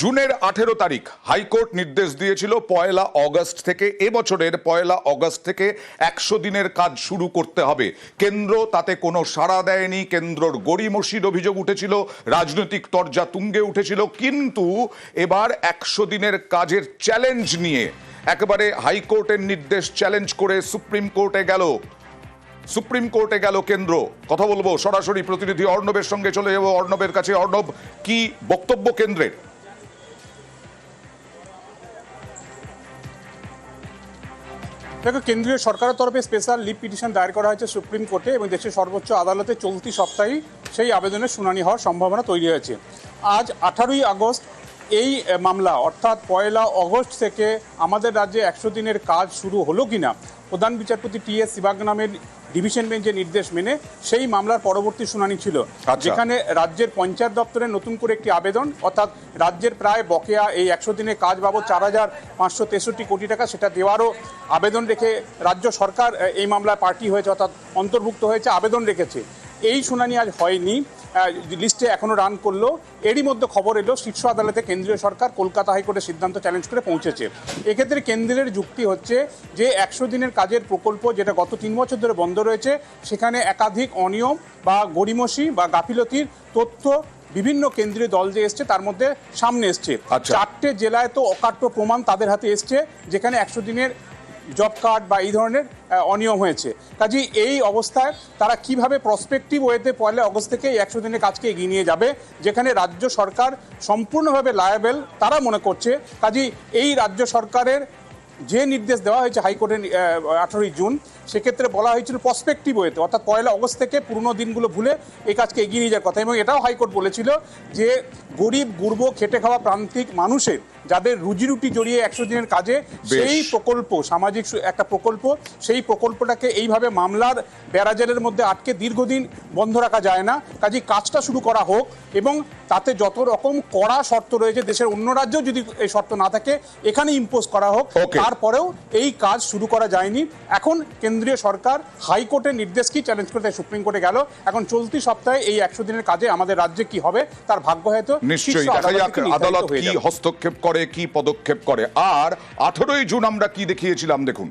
জুনের আঠেরো তারিখ হাইকোর্ট নির্দেশ দিয়েছিল পয়লা অগস্ট থেকে এবছরের পয়লা অগস্ট থেকে একশো দিনের কাজ শুরু করতে হবে। কেন্দ্র তাতে কোনো সাড়া দেয়নি। কেন্দ্রর গড়িমসির অভিযোগ উঠেছিল, রাজনৈতিক তরজা তুঙ্গে উঠেছিল। কিন্তু এবার একশো দিনের কাজের চ্যালেঞ্জ নিয়ে একেবারে হাইকোর্টের নির্দেশ চ্যালেঞ্জ করে সুপ্রিম কোর্টে গেল। সুপ্রিম কোর্টে গেল কেন্দ্র। কথা বলব সরাসরি প্রতিনিধি অর্ণবের সঙ্গে চলে যাব। অর্ণবের কাছে অর্ণব, কি বক্তব্য কেন্দ্রের? দেখো, কেন্দ্রীয় সরকারের তরফে স্পেশাল লিভ পিটিশন দায়ের করা হয়েছে সুপ্রিম কোর্টে এবং দেশের সর্বোচ্চ আদালতে চলতি সপ্তাহেই সেই আবেদনের শুনানি হওয়ার সম্ভাবনা তৈরি হয়েছে। আজ আঠারোই আগস্ট এই মামলা, অর্থাৎ পয়লা অগস্ট থেকে আমাদের রাজ্যে একশো দিনের কাজ শুরু হলো কিনা? প্রধান বিচারপতি টি এস সিবাগ নামের ডিভিশন বেঞ্চের নির্দেশ মেনে সেই মামলার পরবর্তী শুনানি ছিল। আচ্ছা। যেখানে রাজ্যের পঞ্চায়েত দপ্তরে নতুন করে একটি আবেদন অর্থাৎ রাজ্যের প্রায় বকেয়া এই একশো দিনে কাজ বাবদ চার হাজার পাঁচশো তেষট্টি কোটি টাকা সেটা দেওয়ারও আবেদন রেখে রাজ্য সরকার এই মামলায় পার্টি হয়েছে অর্থাৎ অন্তর্ভুক্ত হয়েছে আবেদন রেখেছে। এই শুনানি আজ হয়নি। লিস্টে এখনও রান করল। এরই মধ্যে খবর এলো শীর্ষ আদালতে কেন্দ্রীয় সরকার কলকাতা হাইকোর্টের সিদ্ধান্ত চ্যালেঞ্জ করে পৌঁছেছে। এক্ষেত্রে কেন্দ্রের যুক্তি হচ্ছে যে একশো দিনের কাজের প্রকল্প যেটা গত তিন বছর ধরে বন্ধ রয়েছে সেখানে একাধিক অনিয়ম বা গড়িমসি বা গাফিলতির তথ্য বিভিন্ন কেন্দ্রীয় দল যে এসছে তার মধ্যে সামনে এসছে। আচ্ছা। চারটে জেলায় তো অকাট্য প্রমাণ তাদের হাতে এসছে যেখানে একশো দিনের জব কার্ড বা এই ধরনের অনিয়ম হয়েছে। কাজেই এই অবস্থায় তারা কীভাবে প্রসপেক্টিভ ওয়েতে পয়লা অগস্ট থেকে এই একশো দিনের কাজকে এগিয়ে নিয়ে যাবে, যেখানে রাজ্য সরকার সম্পূর্ণভাবে লায়াবেল তারা মনে করছে। কাজেই এই রাজ্য সরকারের যে নির্দেশ দেওয়া হয়েছে হাইকোর্টের আঠারোই জুন, সেক্ষেত্রে বলা হয়েছিল প্রসপেক্টিভ ওয়েতে অর্থাৎ পয়লা অগস্ট থেকে পুরনো দিনগুলো ভুলে এই কাজকে এগিয়ে নিয়ে যাওয়ার কথা। এবং এটাও হাইকোর্ট বলেছিল যে গরিব, গুর্ব, খেটে খাওয়া প্রান্তিক মানুষের যাদের রুজি রুটি জড়িয়ে একশো দিনের কাজে সেই প্রকল্প সামাজিক একটা প্রকল্প সেই প্রকল্পটাকে এইভাবে মামলার ব্যারাজেলের মধ্যে আটকে দীর্ঘদিন বন্ধ রাখা যায় না। কাজেই কাজটা শুরু করা হোক এবং তাতে যত রকম কড়া শর্ত রয়েছে দেশের অন্য রাজ্যেও যদি এই শর্ত না থাকে এখানে ইম্পোজ করা হোক। তারপরেও এই কাজ শুরু করা যায়নি। এখন কেন্দ্রীয় সরকার হাইকোর্টের নির্দেশকেই চ্যালেঞ্জ করে তাই সুপ্রিম কোর্টে গেল। এখন চলতি সপ্তাহে এই একশো দিনের কাজে আমাদের রাজ্যে কি হবে তার ভাগ্য হয়তো নিশ্চয়ই দেখা যাক আদালত কি হস্তক্ষেপ করে কি পদক্ষেপ করে। আর আঠেরোই জুন আমরা কি দেখিয়েছিলাম দেখুন।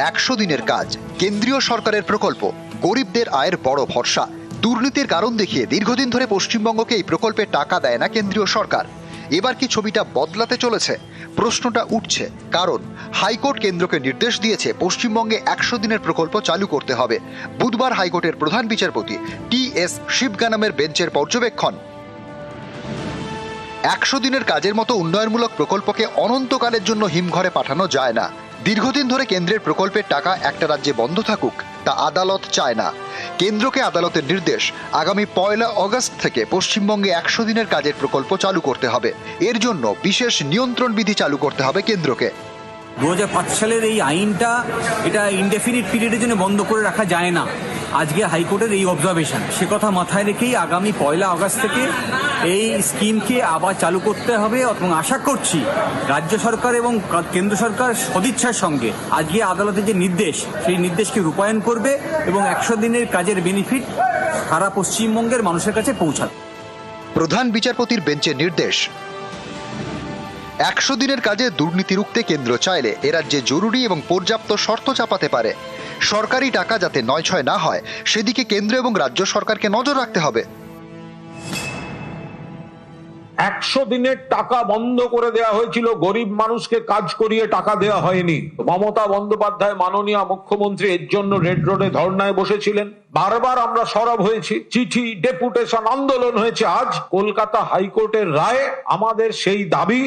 একশো দিনের কাজ। কেন্দ্রীয় সরকারের প্রকল্প। গরিবদের আয়ের বড় ভরসা। দুর্নীতির কারণ দেখিয়ে দীর্ঘদিন ধরে পশ্চিমবঙ্গকে এই প্রকল্পে টাকা দেয় না কেন্দ্রীয় সরকার। এবার কি ছবিটা বদলাতে চলেছে? প্রশ্নটা উঠছে। কারণ, হাইকোর্ট কেন্দ্রকে নির্দেশ দিয়েছে পশ্চিমবঙ্গে একশো দিনের প্রকল্প চালু করতে হবে। বুধবার হাইকোর্টের প্রধান বিচারপতি টি এস শিবগানামের বেঞ্চের পর্যবেক্ষণ। একশো দিনের কাজের মতো উন্নয়নমূলক প্রকল্পকে অনন্তকালের জন্য হিমঘরে পাঠানো যায় না। দীর্ঘদিন ধরে কেন্দ্রের প্রকল্পের টাকা একটা রাজ্যে বন্ধ থাকুক, তা আদালত চায় না। কেন্দ্রকে আদালতের নির্দেশ, আগামী পয়লা অগস্ট থেকে পশ্চিমবঙ্গে একশো দিনের কাজের প্রকল্প চালু করতে হবে। এর জন্য বিশেষ নিয়ন্ত্রণ বিধি চালু করতে হবে কেন্দ্রকে। দু হাজার পাঁচ সালের এই আইনটা এটা ইনডেফিনিট পিরিয়ডের জন্য বন্ধ করে রাখা যায় না। আজকে হাইকোর্টের এই অবজারভেশন সে কথা মাথায় রেখেই আগামী পয়লা আগস্ট থেকে এই স্কিমকে আবার চালু করতে হবে এবং আশা করছি রাজ্য সরকার এবং কেন্দ্র সরকার সদিচ্ছার সঙ্গে আজকে আদালতের যে নির্দেশ, সেই নির্দেশকে রূপায়ণ করবে এবং একশো দিনের কাজের বেনিফিট সারা পশ্চিমবঙ্গের মানুষের কাছে পৌঁছাবে। প্রধান বিচারপতির বেঞ্চের নির্দেশ, একশো দিনের কাজে দুর্নীতি রুখতে কেন্দ্র চাইলে এ রাজ্যে জরুরি এবং পর্যাপ্ত শর্ত চাপাতে পারে। সরকারি টাকা যাতে নয় ছয় না হয়, সেদিকে কেন্দ্র এবং রাজ্য সরকারকে নজর রাখতে হবে। একশো দিনের টাকা বন্ধ করে দেওয়া হয়েছিল, গরিব মানুষকে কাজ করিয়ে টাকা দেওয়া হয়নি। মমতা বন্দ্যোপাধ্যায় মাননীয় মুখ্যমন্ত্রী এর জন্য রেড রোডে ধর্নায় বসেছিলেন। বারবার আমরা সরব হয়েছি, চিঠি, ডেপুটেশন আন্দোলন হয়েছে আজ। কলকাতা হাইকোর্টের রায় আমাদের সেই দাবি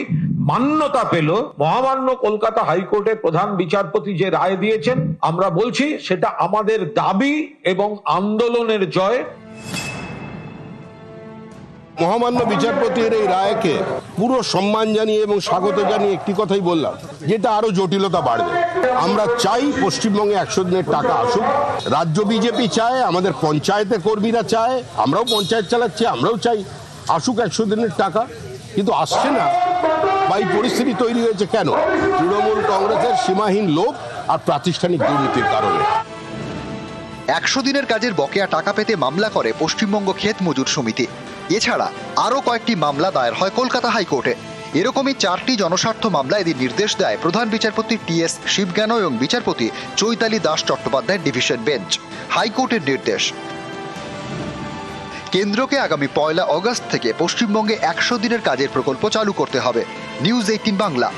মান্যতা পেল। মহামান্য কলকাতা হাইকোর্টের প্রধান বিচারপতি যে রায় দিয়েছেন, আমরা বলছি সেটা আমাদের দাবি এবং আন্দোলনের জয়। মহামান্য বিচারপতির এই রায়কে পুরো সম্মান জানিয়ে এবং স্বাগত জানিয়ে একটি কথাই বললাম, যেটা আরও জটিলতা বাড়বে। আমরা চাই পশ্চিমবঙ্গে একশো দিনের টাকা আসুক, রাজ্য বিজেপি চায়, আমাদের পঞ্চায়েতের কর্মীরা চায়, আমরাও পঞ্চায়েত চালাচ্ছি, আমরাও চাই, আসুক একশো দিনের টাকা। কিন্তু আসছে না। বা এই পরিস্থিতি তৈরি হয়েছে কেন? তৃণমূল কংগ্রেসের সীমাহীন লোভ আর প্রাতিষ্ঠানিক দুর্নীতির কারণে। একশো দিনের কাজের বকেয়া টাকা পেতে মামলা করে পশ্চিমবঙ্গ ক্ষেত মজুর সমিতি। এছাড়া আরও কয়েকটি মামলা দায়ের হয় কলকাতা হাইকোর্টে। এরকমই চারটি জনস্বার্থ মামলা এদিন নির্দেশ দেয় প্রধান বিচারপতি টি এস শিবজ্ঞান এবং বিচারপতি চৈতালি দাস চট্টোপাধ্যায়ের ডিভিশন বেঞ্চ। হাইকোর্টের নির্দেশ। কেন্দ্রকে আগামী পয়লা অগস্ট থেকে পশ্চিমবঙ্গে একশো দিনের কাজের প্রকল্প চালু করতে হবে। News eighteen Bangla